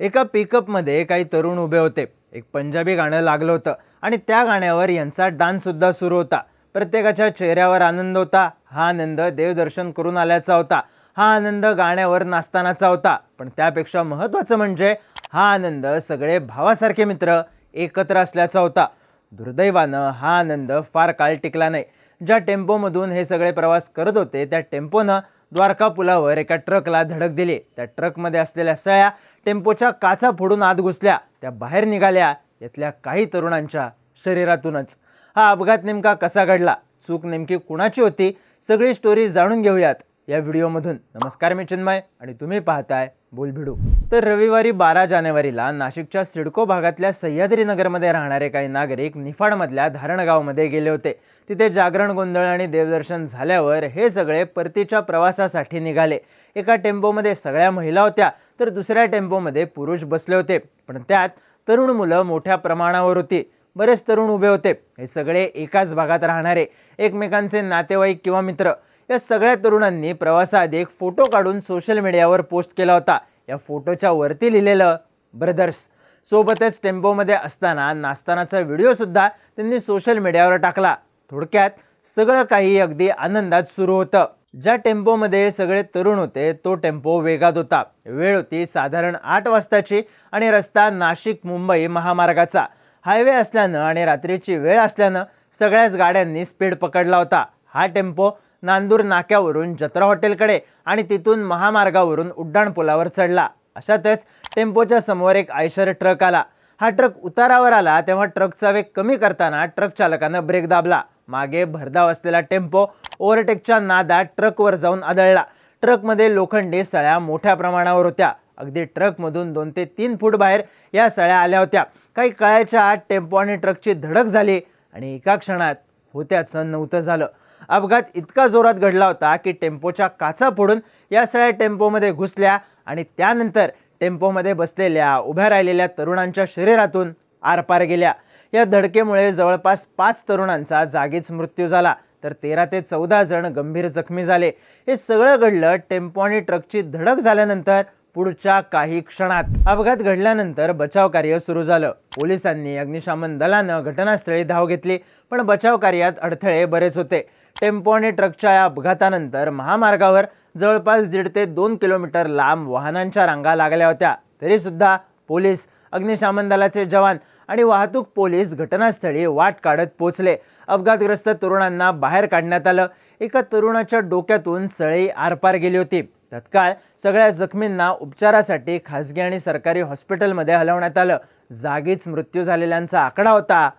एका पिकअपमध्ये काही तरुण उभे होते. एक पंजाबी गाणं लागलं होतं आणि त्या गाण्यावर यांचा डान्ससुद्धा सुरू होता. प्रत्येकाच्या चेहऱ्यावर आनंद होता. हा आनंद देवदर्शन करून आल्याचा होता. हा आनंद गाण्यावर नाचतानाचा होता. पण त्यापेक्षा महत्त्वाचं म्हणजे हा आनंद सगळे भावासारखे मित्र एकत्र असल्याचा होता. दुर्दैवानं हा आनंद फार काळ टिकला नाही. ज्या टेम्पोमधून हे सगळे प्रवास करत होते त्या टेम्पोनं द्वारका पुलावर एका ट्रकला धडक दिली. त्या ट्रकमध्ये असलेल्या सळ्या टेम्पोच्या काचा फोडून आत घुसल्या. त्या बाहेर निघाल्या. यातल्या काही तरुणांच्या शरीरातूनच. हा अपघात नेमका कसा घडला? चूक नेमकी कुणाची होती? सगळी स्टोरी जाणून घेऊयात. या व्हिडिओमधून. नमस्कार मी चिन्मय आणि तुम्ही पाहताय बोलभिडू. तर रविवारी बारा जानेवारीला नाशिकच्या सिडको भागातल्या सह्याद्री नगरमध्ये राहणारे काही नागरिक निफाडमधल्या धारणगावमध्ये गेले होते. तिथे जागरण गोंधळ आणि देवदर्शन झाल्यावर हे सगळे परतीच्या प्रवासासाठी निघाले. एका टेम्पोमध्ये सगळ्या महिला होत्या तर दुसऱ्या टेम्पोमध्ये पुरुष बसले होते. पण त्यात तरुण मुलं मोठ्या प्रमाणावर होती. बरेच तरुण उभे होते. हे सगळे एकाच भागात राहणारे. एकमेकांचे नातेवाईक किंवा मित्र. या सगळ्या तरुणांनी प्रवासाआधी एक फोटो काढून सोशल मीडियावर पोस्ट केला होता. या फोटोच्या वरती लिहिलेलं ब्रदर्स. सोबतच टेम्पोमध्ये असताना नाचतानाचा व्हिडिओसुद्धा त्यांनी सोशल मीडियावर टाकला. थोडक्यात सगळं काही अगदी आनंदात सुरू होतं. ज्या टेम्पोमध्ये सगळे तरुण होते तो टेम्पो वेगात होता. वेळ होती साधारण आठ वाजताची आणि रस्ता नाशिक मुंबई महामार्गाचा. हायवे असल्यानं आणि रात्रीची वेळ असल्यानं सगळ्याच गाड्यांनी स्पीड पकडला होता. हा टेम्पो नांदूर नाक्यावरून जत्रा हॉटेलकडे आणि तिथून महामार्गावरून उड्डाणपुलावर चढला. अशातच टेम्पोच्या समोर एक आयशर ट्रक आला. हा ट्रक उतारावर आला तेव्हा ट्रकचा वेग कमी करताना ट्रक चालकानं ब्रेक दाबला. मागे भरधाव असलेला टेम्पो ओव्हरटेकच्या नादात ट्रकवर जाऊन आदळला. ट्रकमध्ये लोखंडी सळ्या मोठ्या प्रमाणावर होत्या. अगदी ट्रकमधून दोन ते तीन फूट बाहेर या सळ्या आल्या होत्या. काही कळायच्या आत टेम्पो आणि ट्रकची धडक झाली आणि एका क्षणात होत्याचं नव्हतं झालं. अपघात इतका जोरात घडला होता की टेम्पोच्या काचा फोडून या सगळ्या टेम्पोमध्ये घुसल्या आणि त्यानंतर टेम्पोमध्ये बसलेल्या उभ्या राहिलेल्या तरुणांच्या शरीरातून आरपार गेल्या. या धडकेमुळे जवळपास पाच तरुणांचा जागीच मृत्यू झाला. तर तेरा ते चौदा जण गंभीर जखमी झाले. हे सगळं घडलं टेम्पो आणि ट्रकची धडक झाल्यानंतर पुढच्या काही क्षणात. अपघात घडल्यानंतर बचाव कार्य सुरू झालं. पोलिसांनी अग्निशमन दलानं घटनास्थळी धाव घेतली पण बचाव कार्यात अडथळे बरेच होते. टेम्पो आणि ट्रकच्या या अपघातानंतर महामार्गावर जवळपास दीड ते दोन किलोमीटर लांब वाहनांच्या रांगा लागल्या होत्या. तरीसुद्धा पोलीस अग्निशमन दलाचे जवान आणि वाहतूक पोलीस घटनास्थळी वाट काढत पोचले अपघातग्रस्त तरुणांना बाहेर काढण्यात आलं. एका तरुणाच्या डोक्यातून सळई आरपार गेली होती. तत्काळ सगळ्या जखमींना उपचारासाठी खासगी आणि सरकारी हॉस्पिटलमध्ये हलवण्यात आलं. जागीच मृत्यू झालेल्यांचा आकडा होता.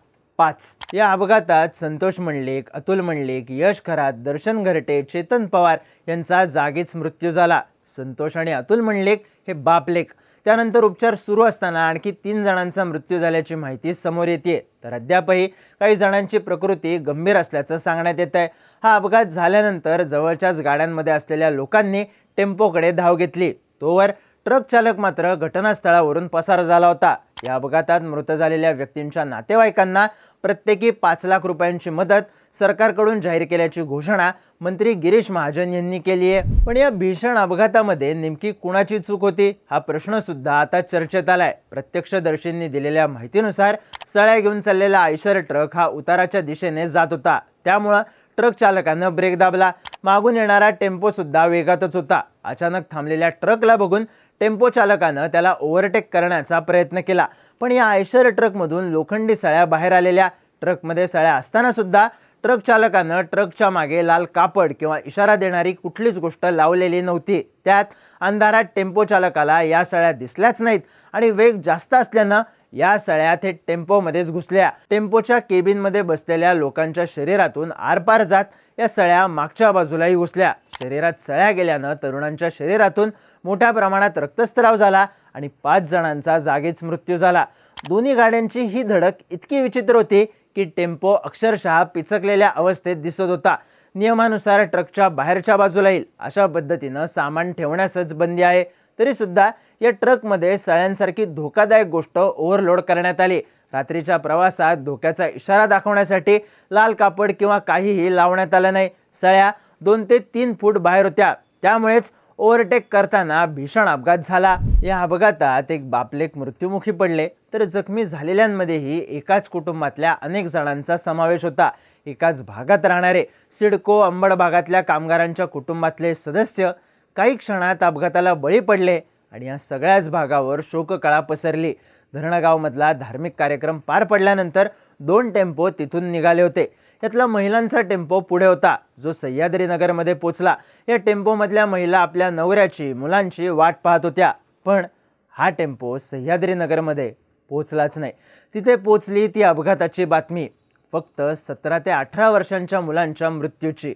पाच. या अपघातात संतोष मंडलिक अतुल मंडलिक यश खरात दर्शन घरटे चेतन पवार यांचा जागीच मृत्यू झाला. संतोष आणि अतुल मंडलिक हे बापलेक. त्यानंतर उपचार सुरू असताना आणखी तीन जणांचा मृत्यू झाल्याची माहिती समोर येते तर अद्यापही काही जणांची प्रकृती गंभीर असल्याचं सांगण्यात येत आहे हा अपघात झाल्यानंतर जवळच्याच गाड्यांमध्ये असलेल्या लोकांनी टेम्पोकडे धाव घेतली. तोवर ट्रक चालक मात्र घटनास्थळावरून पसार झाला होता. या अपघातात मृत झालेल्या व्यक्तींच्या नातेवाईकांना प्रत्येकी पाच लाख रुपयांची मदत सरकारकडून जाहीर केल्याची घोषणा मंत्री गिरीश महाजन यांनी केली आहे. पण या भीषण अपघातामध्ये नेमकी कुणाची चूक होती हा प्रश्न सुद्धा आता चर्चेत आलाय. प्रत्यक्षदर्शींनी दिलेल्या माहितीनुसार सळ्या घेऊन चाललेला आयशर ट्रक हा उताराच्या दिशेने जात होता. त्यामुळं ट्रक चालकानं ब्रेक दाबला. मागून येणारा टेम्पो सुद्धा वेगातच होता. अचानक थांबलेल्या ट्रकला बघून टेम्पो चालकानं त्याला ओव्हरटेक करण्याचा प्रयत्न केला. पण या आयशर ट्रकमधून लोखंडी सळ्या बाहेर आलेल्या ट्रकमध्ये सळ्या असताना सुद्धा ट्रक चालकानं ट्रकच्या मागे लाल कापड किंवा इशारा देणारी कुठलीच गोष्ट लावलेली नव्हती. त्यात अंधारात टेम्पो चालकाला या सळ्या दिसल्याच नाहीत आणि वेग जास्त असल्यानं या सळ्या थेट टेम्पोमध्येच घुसल्या. टेम्पोच्या केबिनमध्ये बसलेल्या लोकांच्या शरीरातून आरपार जात या सळ्या मागच्या बाजूलाही घुसल्या. शरीरात सळ्या गेल्यानं तरुणांच्या शरीरातून मोठ्या प्रमाणात रक्तस्त्राव झाला आणि पाच जणांचा जागीच मृत्यू झाला. दोन्ही गाड्यांची ही धडक इतकी विचित्र होती की टेम्पो अक्षरशः पिचकलेल्या अवस्थेत दिसत होता. नियमानुसार ट्रकच्या बाहेरच्या बाजूला येईल अशा पद्धतीनं सामान ठेवण्यासच बंदी आहे. तरीसुद्धा या ट्रकमध्ये सळ्यांसारखी धोकादायक गोष्ट ओव्हरलोड करण्यात आली. रात्रीच्या प्रवासात धोक्याचा इशारा दाखवण्यासाठी लाल कापड किंवा काहीही लावण्यात आलं नाही. सळ्या दोन ते तीन फूट बाहेर होत्या. त्यामुळेच ओव्हरटेक करताना भीषण अपघात झाला. या अपघातात एक बापलेक मृत्युमुखी पडले. तर जखमी झालेल्यांमध्येही एकाच कुटुंबातल्या अनेक जणांचा समावेश होता. एकाच भागात राहणारे सिडको अंबड भागातल्या कामगारांच्या कुटुंबातले सदस्य काही क्षणात अपघाताला बळी पडले आणि या सगळ्याच भागावर शोककळा पसरली. धरणगावमधला धार्मिक कार्यक्रम पार पडल्यानंतर दोन टेम्पो तिथून निघाले होते. यातला महिलांचा टेम्पो पुढे होता जो सह्याद्रीनगरमध्ये पोचला. या टेम्पोमधल्या महिला आपल्या नवऱ्याची मुलांची वाट पाहत होत्या. पण हा टेम्पो सह्याद्रीनगरमध्ये पोचलाच नाही. तिथे पोचली ती अपघाताची बातमी. फक्त सतरा ते अठरा वर्षांच्या मुलांच्या मृत्यूची.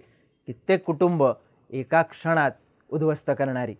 कित्येक कुटुंब एका क्षणात उद्ध्वस्त करणारी